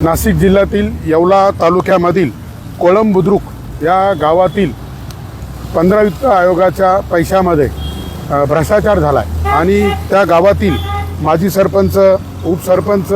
नाशिक जिल्ह्यातील येवला तालुक्यामधील कोळम बुद्रुक या गावातील पंधरा वित्त आयोगाच्या पैशामध्ये भ्रष्टाचार झाला आहे आणि त्या गावातील माजी सरपंच उपसरपंच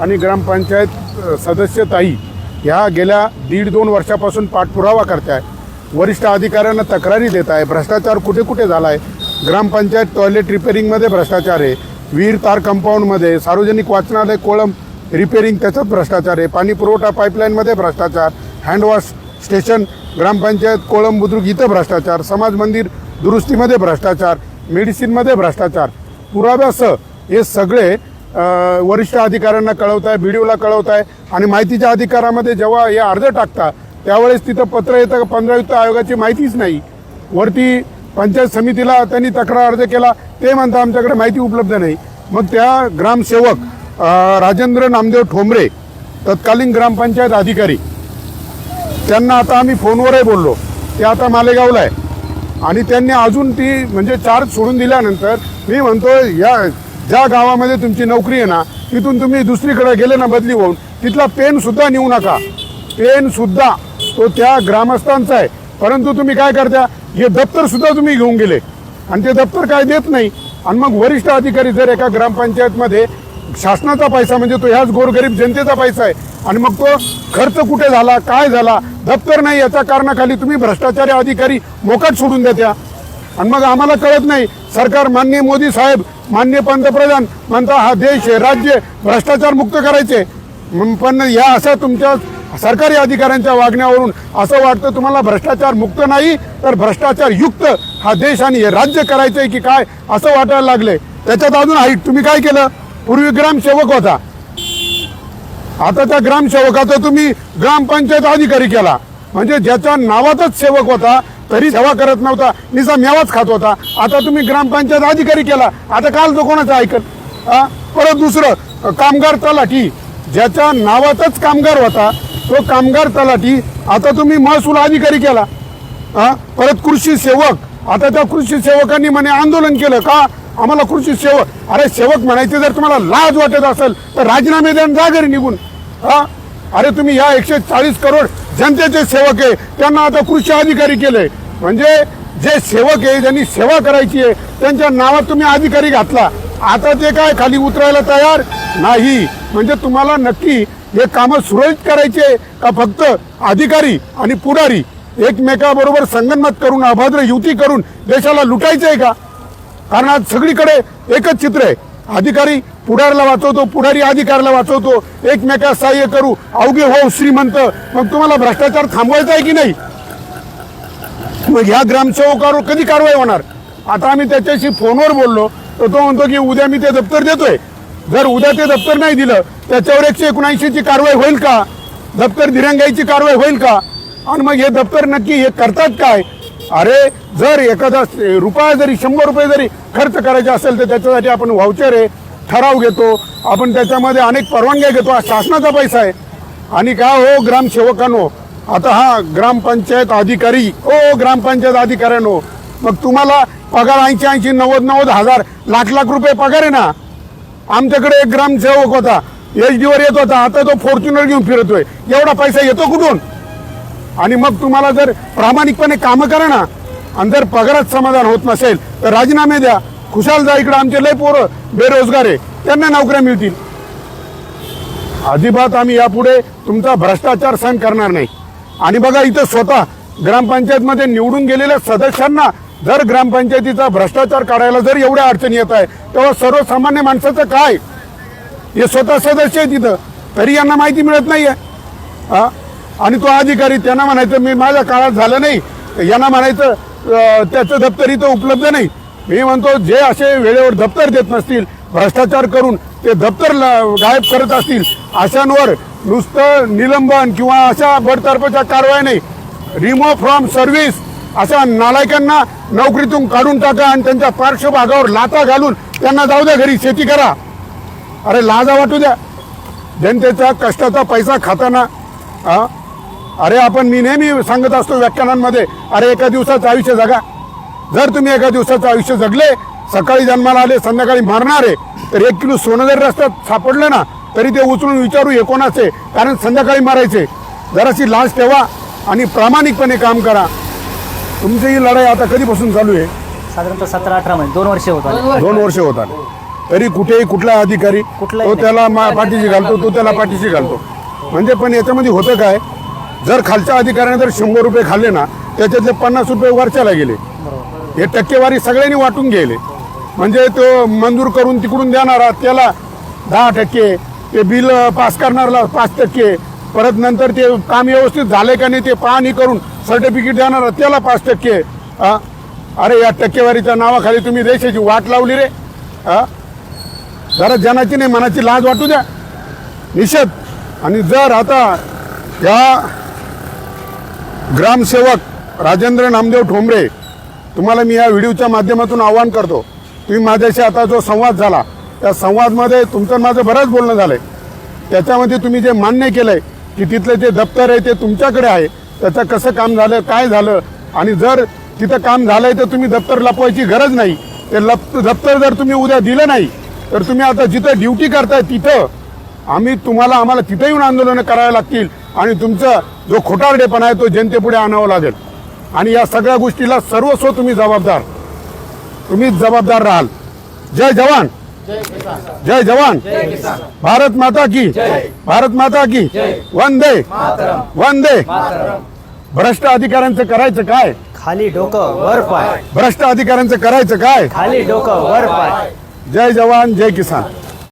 आणि ग्रामपंचायत सदस्य ताई ह्या गेल्या दीड दोन वर्षापासून पाठपुरावा करत आहे वरिष्ठ अधिकाऱ्यांना तक्रारी देत आहे भ्रष्टाचार कुठे कुठे झाला आहे ग्रामपंचायत टॉयलेट रिपेरिंगमध्ये भ्रष्टाचार आहे. वीर तार कंपाऊंडमध्ये सार्वजनिक वाचनालय कोळंब रिपेरिंग त्याचा भ्रष्टाचार आहे. पाणी पुरवठा पाईपलाईनमध्ये भ्रष्टाचार हँडवॉश स्टेशन ग्रामपंचायत कोळंब बुद्रुक इथं भ्रष्टाचार समाज मंदिर दुरुस्तीमध्ये भ्रष्टाचार मेडिसिनमध्ये भ्रष्टाचार. पुराव्यासह हे सगळे वरिष्ठ अधिकाऱ्यांना कळवत आहे बी डी ओला कळवत आहे आणि माहितीच्या अधिकारामध्ये जेव्हा हे अर्ज टाकता त्यावेळेस तिथं पत्र येतं पंधरायुक्त आयोगाची माहितीच नाही. वरती पंचायत समितीला त्यांनी तक्रार अर्ज केला ते म्हणता आमच्याकडे माहिती उपलब्ध नाही. मग त्या ग्रामसेवक राजेंद्र नामदेव ठोंबरे तत्कालीन ग्रामपंचायत अधिकारी. त्यांना आता आम्ही फोनवरही बोललो. ते आता मालेगावला आहे. आणि त्यांनी अजून ती म्हणजे चार्ज सोडून दिल्यानंतर मी म्हणतो या ज्या गावामध्ये तुमची नोकरी आहे ना तिथून तुम्ही दुसरीकडे गेले ना बदली होऊन तिथला पेनसुद्धा नेऊ नका. पेनसुद्धा तो त्या ग्रामस्थांचा आहे. परंतु तुम्ही काय करता हे दप्तरसुद्धा तुम्ही घेऊन गेले. आणि ते दप्तर काय देत नाही. आणि मग वरिष्ठ अधिकारी जर एका ग्रामपंचायतमध्ये शासनाचा पैसा म्हणजे तो ह्याच गोरगरीब जनतेचा पैसा आहे. आणि मग तो खर्च कुठे झाला काय झाला? दप्तर नाही याच्या कारणाखाली तुम्ही भ्रष्टाचारी अधिकारी मोकाट सोडून देत्या. आणि मग आम्हाला कळत नाही सरकार मान्य मोदी साहेब मान्य पंतप्रधान म्हणता हा देश आहे राज्य भ्रष्टाचार मुक्त करायचे. मग पण या अशा तुमच्या सरकारी अधिकाऱ्यांच्या वागण्यावरून असं वाटतं तुम्हाला भ्रष्टाचार मुक्त नाही तर भ्रष्टाचार युक्त हा देश आणि हे राज्य करायचंय की काय? असं वाटायला लागले त्याच्यात अजून हाईट तुम्ही काय केलं? पूर्वी ग्रामसेवक होता. आता त्या ग्रामसेवकाचा तुम्ही ग्रामपंचायत अधिकारी केला. म्हणजे ज्याच्या नावातच सेवक होता तरी सेवा करत नव्हता निसा मेवाच खात होता. आता तुम्ही ग्रामपंचायत अधिकारी केला. आता काल तो कोणाचं ऐकत? परत दुसरं कामगार तलाठी. ज्याच्या नावातच कामगार होता तो कामगार तलाठी आता तुम्ही महसूल अधिकारी केला. परत कृषी सेवक. आता त्या कृषी सेवकांनी म्हणे आंदोलन केलं का? आम्हाला कृषी सेवक अरे सेवक म्हणायचे जर तुम्हाला लाज वाटत असेल तर राजीनामे द्या जा घरी निघून. हा? अरे तुम्ही या एकशे चाळीस करोड जनतेचे सेवक आहे त्यांना आता कृषी अधिकारी केले. म्हणजे जे सेवक आहे ज्यांनी सेवा करायची आहे त्यांच्या नावात तुम्ही अधिकारी घातला. आता ते काय खाली उतरायला तयार? नाही. म्हणजे तुम्हाला नक्की हे कामं सुरळीत करायचे का फक्त अधिकारी आणि पुढारी? एकमेकाबरोबर संगनमत करून अभद्र युती करून देशाला लुटायचं आहे का? कारण आज सगळीकडे एकच चित्र आहे. अधिकारी पुढारला वाचवतो पुढारी अधिकाऱ्याला वाचवतो. एकमेका सहाय्य करू. अवघे हो श्रीमंत. मग तुम्हाला भ्रष्टाचार थांबवायचा आहे की नाही? मग ह्या ग्रामसेवकावर कधी कारवाई होणार? आता आम्ही त्याच्याशी फोनवर बोललो तर तो म्हणतो की उद्या मी ते दप्तर देतोय. जर उद्या ते दप्तर नाही दिलं त्याच्यावर एकशे एकोणऐंशीची कारवाई होईल का? दप्तर दिरंगाईची कारवाई होईल का? आणि मग हे दप्तर नक्की हे करतात काय? अरे जर एखादा रुपया जरी शंभर रुपये जरी खर्च करायचे असेल तर त्याच्यासाठी आपण व्हाउचर आहे ठराव घेतो. आपण त्याच्यामध्ये अनेक परवानग्या घेतो. हा शासनाचा पैसा आहे. आणि काय हो ग्रामसेवकांनो? आता हा ग्रामपंचायत अधिकारी ओ ग्रामपंचायत अधिकाऱ्यांनो मग तुम्हाला पगार ऐंशी ऐंशी नव्वद नव्वद हजार लाख लाख रुपये पगार आहे ना? आमच्याकडे एक ग्रामसेवक होता. एच डीवर येत होता. आता तो फॉर्च्युनर घेऊन फिरतोय. एवढा पैसा येतो कुठून? आणि मग तुम्हाला जर प्रामाणिकपणे कामं करा ना आणि जर पगारात समाधान होत नसेल तर राजीनामे द्या. खुशाल जा इकडं आमचे लय पोरं बेरोजगार आहे त्यांना नोकऱ्या मिळतील. अजिबात आम्ही यापुढे तुमचा भ्रष्टाचार सहन करणार नाही. आणि बघा इथं स्वतः ग्रामपंचायतमध्ये निवडून गेलेल्या सदस्यांना जर ग्रामपंचायतीचा भ्रष्टाचार काढायला जर एवढ्या अडचणी येत आहे तेव्हा सर्वसामान्य माणसाचं काय? हे स्वतः सदस्य आहे तिथं तरी यांना माहिती मिळत नाही आहे आणि तो अधिकारी त्यांना म्हणायचं मी माझ्या काळात झालं नाही. यांना म्हणायचं त्याचं दप्तर इथं उपलब्ध नाही. मी म्हणतो जे असे वेळेवर दप्तर देत नसतील भ्रष्टाचार करून ते दप्तर ल- गायब करत असतील अशांवर नुसतं निलंबन किंवा अशा बडतर्फाच्या कारवाई नाही. रिमूव्ह फ्रॉम सर्व्हिस अशा नालायकांना नोकरीतून काढून टाका आणि त्यांच्या पार्श्वभागावर लाता घालून त्यांना जाऊ द्या घरी शेती करा. अरे लाजा वाटू द्या. जनतेचा कष्टाचा पैसा खाताना हा अरे आपण मी नेहमी सांगत असतो व्याख्यानांमध्ये अरे एका दिवसाचं आयुष्य जगा. जर तुम्ही एका दिवसाचं आयुष्य जगले सकाळी जन्माला आले संध्याकाळी मारणार तर एक किलो सोनं जर रस्त्यात सापडलं ना तरी ते उचलून विचारू हे कोणाचे कारण संध्याकाळी मारायचे. जराशी लाज ठेवा आणि प्रामाणिकपणे काम करा. तुमची ही लढाई आता कधीपासून चालू आहे? साधारणतः सतरा अठरा महिने दोन वर्षे होत आले. दोन वर्ष होत आले. तरी कुठेही कुठला अधिकारी तो. त्याला मा- पाठीशी घालतो तो त्याला पाठीशी घालतो. म्हणजे पण याच्यामध्ये होतं काय? जर खालच्या अधिकाऱ्याने जर शंभर रुपये खाल्ले ना त्याच्यातले पन्नास रुपये वरच्याला गेले. हे टक्केवारी सगळ्यांनी वाटून गेले. म्हणजे तो मंजूर करून तिकडून देणारा त्याला दहा टक्के ते बिल पास करणारला पाच टक्के. परत नंतर ते काम व्यवस्थित झाले का नाही ते पाहणी करून सर्टिफिकेट देणारा त्याला पाच टक्के. अरे या टक्केवारीच्या नावाखाली तुम्ही देशाची वाट लावली रे. जरा जनाची नाही मनाची लाज वाटू द्या. निषेध. आणि जर आता या ग्रामसेवक राजेंद्र नामदेव ठोंबरे तुम्हाला मी या व्हिडिओच्या माध्यमातून आवाहन करतो तुम्ही माझ्याशी आता जो संवाद झाला त्या संवादमध्ये तुमचं माझं बरंच बोलणं झालं आहे त्याच्यामध्ये तुम्ही जे मान्य केलं आहे की तिथलं जे दप्तर आहे ते तुमच्याकडे आहे त्याचं कसं काम झालं काय झालं आणि जर तिथं काम झालंय तर तुम्ही दप्तर लपवायची गरज नाही. ते लप दप्तर जर तुम्ही उद्या दिलं नाही तर तुम्ही आता जिथं ड्युटी करताय तिथं आम्ही तुम्हाला आम्हाला तिथं येऊन आंदोलनं करायला लागतील. आणि तुमचा जो खोटारडेपणा आहे तो जनतेपुढे आणावा लागेल. आणि या सगळ्या गोष्टीला सर्वस्व तुम्ही जबाबदार. तुम्हीच जबाबदार राहाल. जय जवान. जय जवान. भारत माता की. भारत माता की. वंदे. वंदे. भ्रष्ट अधिकाऱ्यांचं करायचं काय? खाली डोकं वर पाय. भ्रष्ट अधिकाऱ्यांचं करायचं काय? खाली डोकं वर पाय. जय जवान जय किसान.